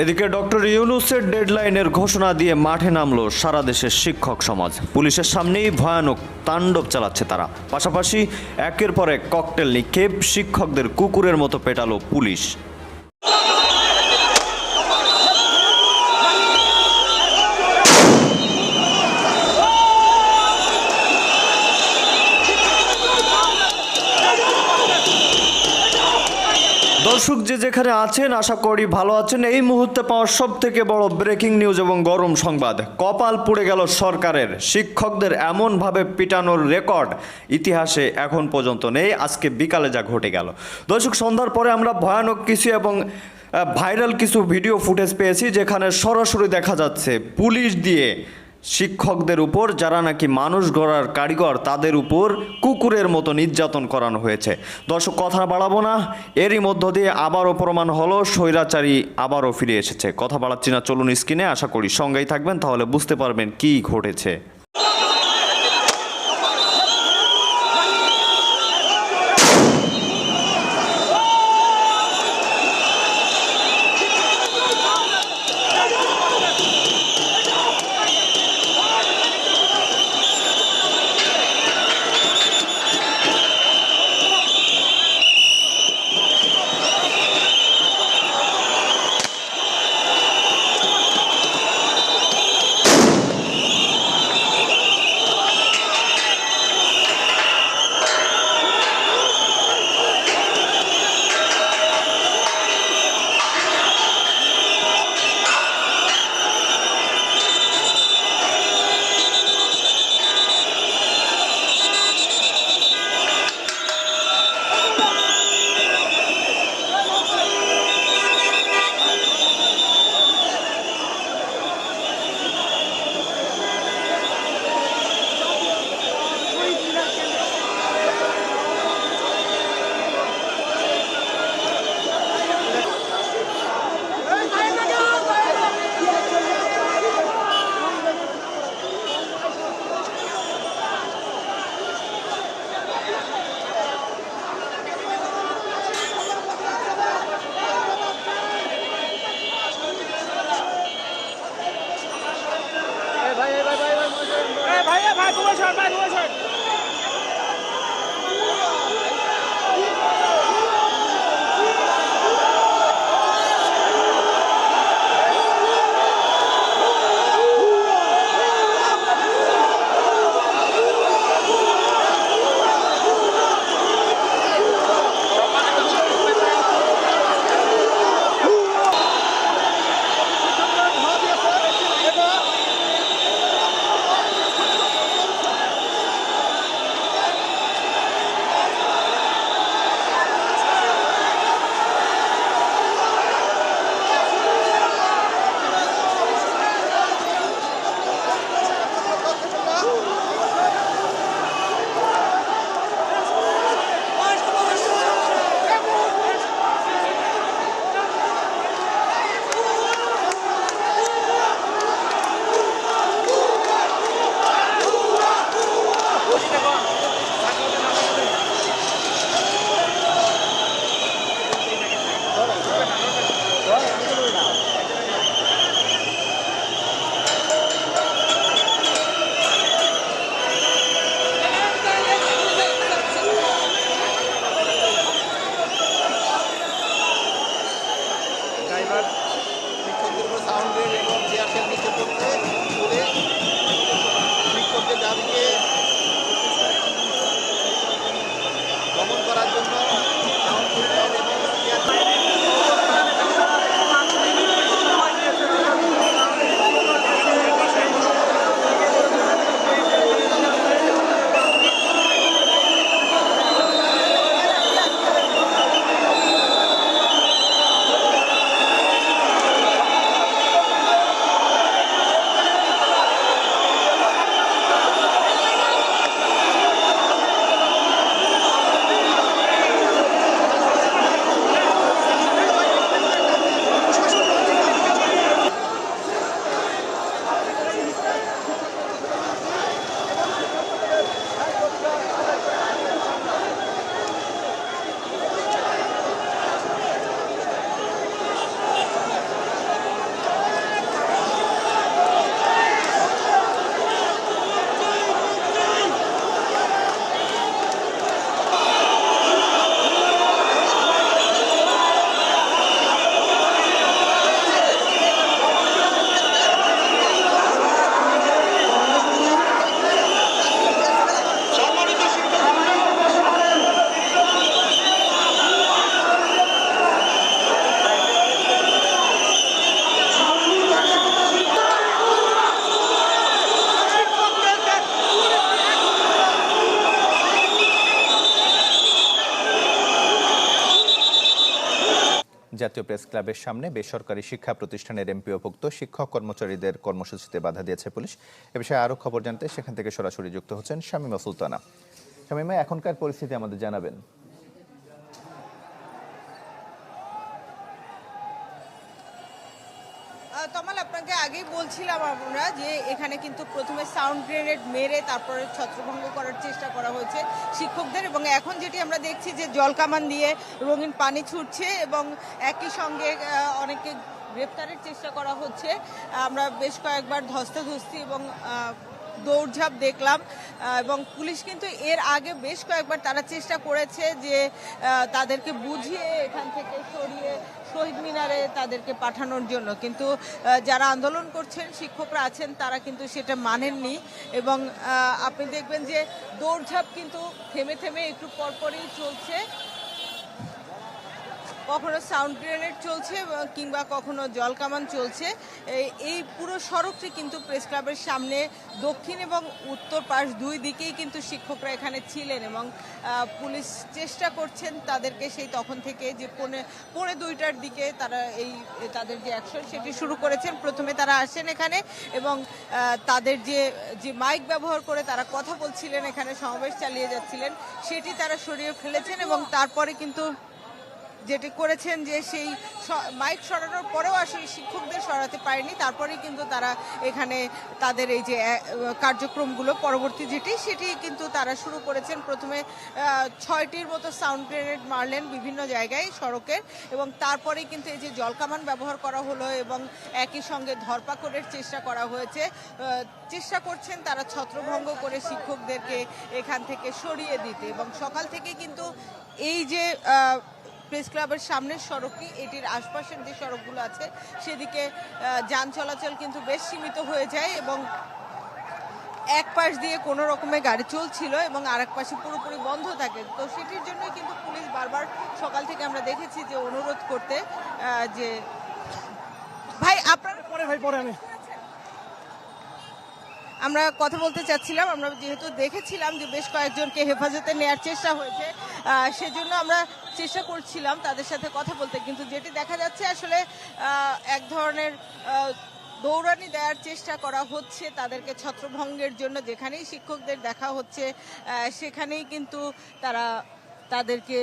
এদিকে ডক্টর ইউনুসের ডেডলাইনের ঘোষণা দিয়ে মাঠে নামলো সারা দেশের শিক্ষক সমাজ। পুলিশের সামনেই ভয়ানক তাণ্ডব চালাচ্ছে তারা। পাশাপাশি একের পর এক ককটেল নিক্ষেপ শিক্ষকদের কুকুরের মতো পেটালো পুলিশ। দর্শক যে যেখানে আছেন, আশা করি ভালো আছেন। এই মুহূর্তে পাওয়া সব থেকে বড় ব্রেকিং নিউজ এবং গরম সংবাদ। কপাল পুড়ে গেল সরকারের। শিক্ষকদের এমনভাবে পিটানোর রেকর্ড ইতিহাসে এখন পর্যন্ত নেই। আজকে বিকালে যা ঘটে গেল। দর্শক, সন্ধ্যার পরে আমরা ভয়ানক কিছু এবং ভাইরাল কিছু ভিডিও ফুটেজ পেয়েছি, যেখানে সরাসরি দেখা যাচ্ছে পুলিশ দিয়ে শিক্ষকদের উপর, যারা নাকি মানুষ গড়ার কারিগর, তাদের উপর কুকুরের মতো নির্যাতন করানো হয়েছে। দর্শক কথা বাড়াবো না। এরই মধ্য দিয়ে আবারও প্রমাণ হলো, স্বৈরাচারী আবারও ফিরে এসেছে। কথা বাড়াচ্ছি না, চলুন স্ক্রিনে, আশা করি সঙ্গেই থাকবেন, তাহলে বুঝতে পারবেন কী ঘটেছে। জাতীয় প্রেস ক্লাবের সামনে বেসরকারি শিক্ষা প্রতিষ্ঠানের এমপিওভুক্ত শিক্ষক কর্মচারীদের কর্মসূচিতে বাধা দিয়েছে পুলিশ। এ বিষয়ে আরও খবর জানতে সেখান থেকে সরাসরি যুক্ত হচ্ছেন শামীমা সুলতানা। শামীমা, এখনকার পরিস্থিতি আমাদের জানাবেন। বলছিলাম আমরা যে এখানে কিন্তু প্রথমে সাউন্ড গ্রেনেড মেরে তারপরে ছত্রভঙ্গ করার চেষ্টা করা হয়েছে শিক্ষকদের এবং এখন যেটি আমরা দেখছি যে জলকামান দিয়ে রঙিন পানি ছুটছে এবং একই সঙ্গে অনেকে গ্রেপ্তারের চেষ্টা করা হচ্ছে। আমরা বেশ কয়েকবার ধস্তাধস্তি এবং দৌড়ঝাঁপ দেখলাম এবং পুলিশ কিন্তু এর আগে বেশ কয়েকবার তারা চেষ্টা করেছে যে তাদেরকে বুঝিয়ে এখান থেকে সরিয়ে শহীদ মিনারে তাদেরকে পাঠানোর জন্য। কিন্তু যারা আন্দোলন করছেন, শিক্ষকরা আছেন, তারা কিন্তু সেটা মানেননি। এবং আপনি দেখবেন যে দৌড়ঝাঁপ কিন্তু থেমে থেমে একটু পরপরই চলছে। কখনো সাউন্ড গ্রেনেড চলছে কিংবা কখনো জলকামান চলছে। এই- এই পুরো সড়কটি কিন্তু প্রেস ক্লাবের সামনে দক্ষিণ এবং উত্তর পাশ দুই দিকেই কিন্তু শিক্ষকরা এখানে ছিলেন এবং পুলিশ চেষ্টা করছেন তাদেরকে সেই তখন থেকে যে পৌনে পৌনে দুইটার দিকে তারা এই, তাদের যে অ্যাকশন সেটি শুরু করেছেন। প্রথমে তারা আসেন এখানে এবং তাদের যে যে মাইক ব্যবহার করে তারা কথা বলছিলেন, এখানে সমাবেশ চালিয়ে যাচ্ছিলেন। সেটি তারা সরিয়ে ফেলেছেন এবং তারপরে কিন্তু যেটি করেছেন যে সেই মাইক সরানোর পরেও আসলে শিক্ষকদের সরাতে পারেনি। তারপরে কিন্তু তারা এখানে তাদের এই যে কার্যক্রমগুলো পরবর্তী যেটি, সেটি কিন্তু তারা শুরু করেছেন প্রথমে ছয়টির মতো সাউন্ড গ্রেনেড মারলেন বিভিন্ন জায়গায় সড়কের এবং তারপরে কিন্তু এই যে জলকামান ব্যবহার করা হলো এবং একই সঙ্গে ধরপাকড়ের চেষ্টা করা হয়েছে। চেষ্টা করছেন তারা ছত্রভঙ্গ করে শিক্ষকদেরকে এখান থেকে সরিয়ে দিতে এবং সকাল থেকে কিন্তু এই যে প্রেস ক্লাবের সামনের সড়কটি এটির আশপাশের যে সড়কগুলো আছে সেদিকে যান চলাচল কিন্তু বেশ সীমিত হয়ে যায় এবং এক পাশ দিয়ে কোনো রকমের গাড়ি চলছিল এবং আরেক পাশে পুরোপুরি বন্ধ থাকে। তো সেটির জন্যই কিন্তু পুলিশ বারবার সকাল থেকে আমরা দেখেছি যে অনুরোধ করতে যে ভাই আপনার পরে ভাই পরে আমি। আমরা কথা বলতে চাচ্ছিলাম আমরা যেহেতু দেখেছিলাম যে বেশ কয়েকজনকে হেফাজতে নেয়ার চেষ্টা হয়েছে। সেজন্য আমরা চেষ্টা করছিলাম তাদের সাথে কথা বলতে, কিন্তু যেটি দেখা যাচ্ছে আসলে এক ধরনের দৌড়ানি দেওয়ার চেষ্টা করা হচ্ছে তাদেরকে ছত্রভঙ্গের জন্য। যেখানেই শিক্ষকদের দেখা হচ্ছে সেখানেই কিন্তু তারা তাদেরকে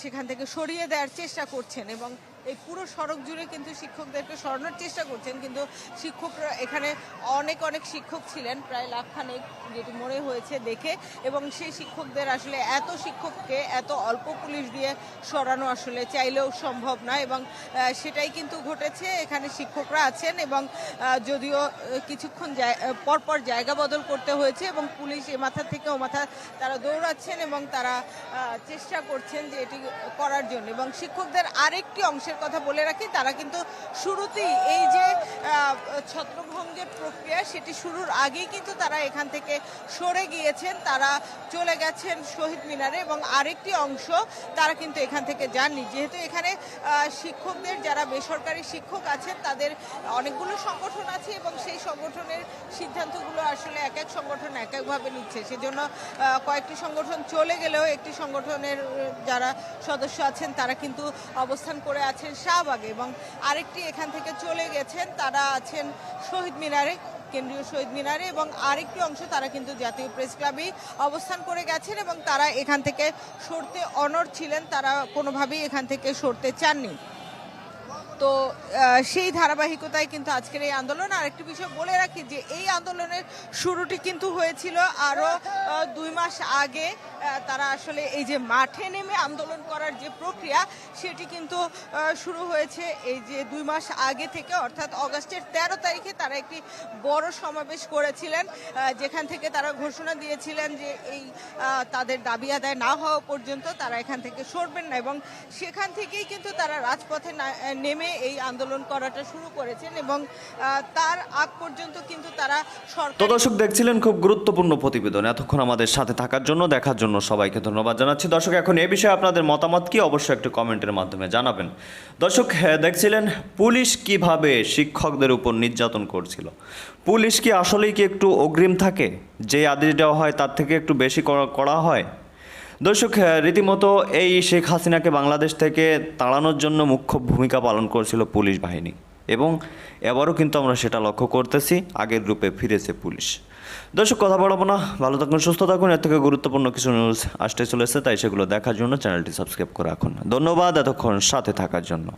সেখান থেকে সরিয়ে দেওয়ার চেষ্টা করছেন এবং এই পুরো সড়ক জুড়ে কিন্তু শিক্ষকদেরকে সরানোর চেষ্টা করছেন, কিন্তু শিক্ষকরা এখানে অনেক অনেক শিক্ষক ছিলেন, প্রায় লাখখানেক যেটি মনে হয়েছে দেখে, এবং সেই শিক্ষকদের আসলে এত শিক্ষককে এত অল্প পুলিশ দিয়ে সরানো আসলে চাইলেও সম্ভব নয়, এবং সেটাই কিন্তু ঘটেছে। এখানে শিক্ষকরা আছেন এবং যদিও কিছুক্ষণ পরপর জায়গা বদল করতে হয়েছে, এবং পুলিশ এ মাথা থেকে ও মাথা তারা দৌড়াচ্ছেন এবং তারা চেষ্টা করছেন যে এটি করার জন্য, এবং শিক্ষকদের আরেকটি অংশের কথা বলে রাখি, তারা কিন্তু শুরুতেই এই যে ছত্রভঙ্গের প্রক্রিয়া সেটি শুরুর আগেই কিন্তু তারা এখান থেকে সরে গিয়েছেন, তারা চলে গেছেন শহীদ মিনারে এবং আরেকটি অংশ তারা কিন্তু এখান থেকে যাননি। যেহেতু এখানে শিক্ষকদের যারা বেসরকারি শিক্ষক আছেন, তাদের অনেকগুলো সংগঠন আছে এবং সেই সংগঠনের সিদ্ধান্তগুলো আসলে এক এক সংগঠন এক একভাবে নিচ্ছে। সেজন্য কয়েকটি সংগঠন চলে গেলেও একটি সংগঠনের যারা সদস্য আছেন, তারা কিন্তু অবস্থান করে আছেন। শাহবাগে এবং আরেকটি এখান থেকে চলে গেছেন, তারা আছেন শহীদ মিনারে, কেন্দ্রীয় শহীদ মিনারে এবং আরেকটি অংশ তারা কিন্তু জাতীয় প্রেস ক্লাবেই অবস্থান করে গেছেন এবং তারা এখান থেকে সরতে অনড় ছিলেন, তারা কোনোভাবেই এখান থেকে সরতে চাননি। তো সেই ধারাবাহিকতায় কিন্তু আজকের এই আন্দোলন। আর একটি বিষয় বলে রাখি যে, এই আন্দোলনের শুরুটি কিন্তু হয়েছিল আরও দুই মাস আগে তারা আসলে এই যে মাঠে নেমে আন্দোলন করার যে প্রক্রিয়া, সেটি কিন্তু শুরু হয়েছে এই যে দুই মাস আগে থেকে, অর্থাৎ অগাস্টের তেরো তারিখে তারা একটি বড় সমাবেশ করেছিলেন যেখান থেকে তারা ঘোষণা দিয়েছিলেন যে এই তাদের দাবি আদায় না হওয়া পর্যন্ত তারা এখান থেকে সরবেন না এবং সেখান থেকেই কিন্তু তারা রাজপথে নেমে এই আন্দোলন করাটা শুরু করেছেন এবং তার আগ পর্যন্ত কিন্তু তারা তো দর্শক, দেখছিলেন খুব গুরুত্বপূর্ণ প্রতিবেদন। এতক্ষণ আমাদের সাথে থাকার জন্য, দেখার জন্য সবাইকে ধন্যবাদ জানাচ্ছি। দর্শক, এখন এ বিষয়ে আপনাদের মতামত কি? অবশ্যই একটু কমেন্টের মাধ্যমে জানাবেন। দর্শক দেখছিলেন পুলিশ কীভাবে শিক্ষকদের উপর নির্যাতন করছিল? পুলিশ কি আসলেই কি একটু অগ্রিম থাকে? যে আদেশ দেওয়া হয় তার থেকে একটু বেশি করা হয়? দর্শক রীতিমতো এই শেখ হাসিনাকে বাংলাদেশ থেকে তাড়ানোর জন্য মুখ্য ভূমিকা পালন করছিল পুলিশ বাহিনী। এবং এবারও কিন্তু আমরা সেটা লক্ষ্য করতেছি, আগের রূপে ফিরেছে পুলিশ। দর্শক, কথা বলব না। ভালো থাকুন, সুস্থ থাকুন। এর থেকে গুরুত্বপূর্ণ কিছু নিউজ আসতে চলেছে, তাই সেগুলো দেখার জন্য চ্যানেলটি সাবস্ক্রাইব করে রাখুন। ধন্যবাদ এতক্ষণ সাথে থাকার জন্য।